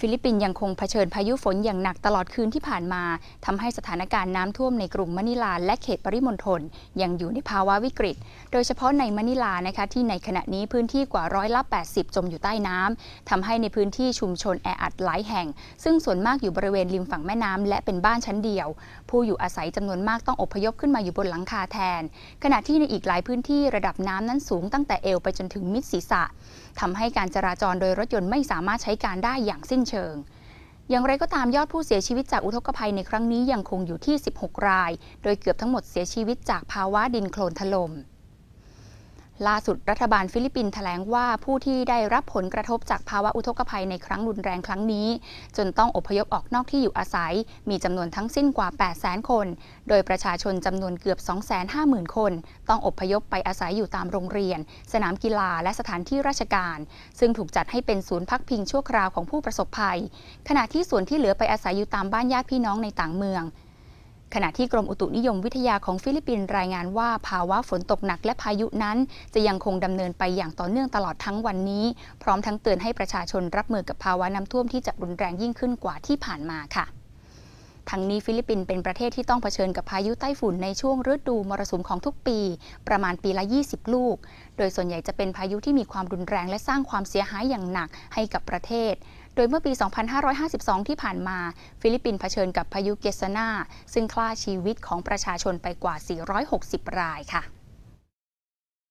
ฟิลิปปินส์ยังคงเผชิญพายุฝนอย่างหนักตลอดคืนที่ผ่านมาทำให้สถานการณ์น้ำท่วมในกรุงมะนิลาและเขตปริมณฑลยังอยู่ในภาวะวิกฤต โดยเฉพาะในมะนิลานะคะที่ในขณะนี้พื้นที่กว่าร้อยละ 80 จมอยู่ใต้น้ำทำให้ในพื้นที่ชุมชนแออัดหลายแห่ง ซึ่งส่วนมากอยู่บริเวณริมฝั่งแม่น้ำและเป็นบ้านชั้นเดียว ผู้อยู่อาศัยจำนวนมากต้องอพยพขึ้นมาอยู่บนหลังคาแทน ขณะที่ในอีกหลายพื้นที่ระดับน้ำนั้นสูงตั้งแต่เอวไปจนถึงมิดศีรษะทำให้การจราจรโดยรถยนต์ไม่สามารถใช้การได้อย่างสิ้นเชิง อย่างไรก็ตามยอดผู้เสียชีวิตจากอุทกภัยในครั้งนี้ยังคงอยู่ที่ 16 ราย โดยเกือบทั้งหมดเสียชีวิตจากภาวะดินโคลนถล่ม ล่าสุดรัฐบาลฟิลิปปินส์แถลงว่าผู้ที่ได้รับผลกระทบจากภาวะอุทกภัยในครั้งรุนแรงครั้งนี้ จนต้องอพยพออกนอกที่อยู่อาศัย มีจำนวนทั้งสิ้นกว่า 800,000 คน โดยประชาชนจำนวนเกือบ 250,000 คน ต้องอพยพไปอาศัยอยู่ตามโรงเรียน สนามกีฬาและสถานที่ราชการ ซึ่งถูกจัดให้เป็นศูนย์พักพิงชั่วคราวของผู้ประสบภัย ขณะที่ส่วนที่เหลือไปอาศัยอยู่ตามบ้านญาติพี่น้องในต่างเมือง ขณะที่กรมอุตุนิยมวิทยาของฟิลิปปินส์รายงานว่าภาวะฝนตกหนักและพายุนั้น จะยังคงดำเนินไปอย่างต่อเนื่องตลอดทั้งวันนี้ พร้อมทั้งเตือนให้ประชาชนรับมือกับภาวะน้ำท่วมที่จะรุนแรงยิ่งขึ้นกว่าที่ผ่านมาค่ะ ทั้งนี้ฟิลิปปินส์เป็นประเทศที่ต้องเผชิญกับพายุไต้ฝุ่นในช่วงฤดูมรสุมของทุกปี ประมาณปีละ 20 ลูก โดยส่วนใหญ่จะเป็นพายุที่มีความรุนแรงและสร้างความเสียหายอย่างหนักให้กับประเทศ โดยเมื่อปี 2552 ที่ผ่านมา ฟิลิปปินส์เผชิญกับพายุเกสนาซึ่งฆ่าชีวิตของประชาชนไปกว่า 460 รายค่ะ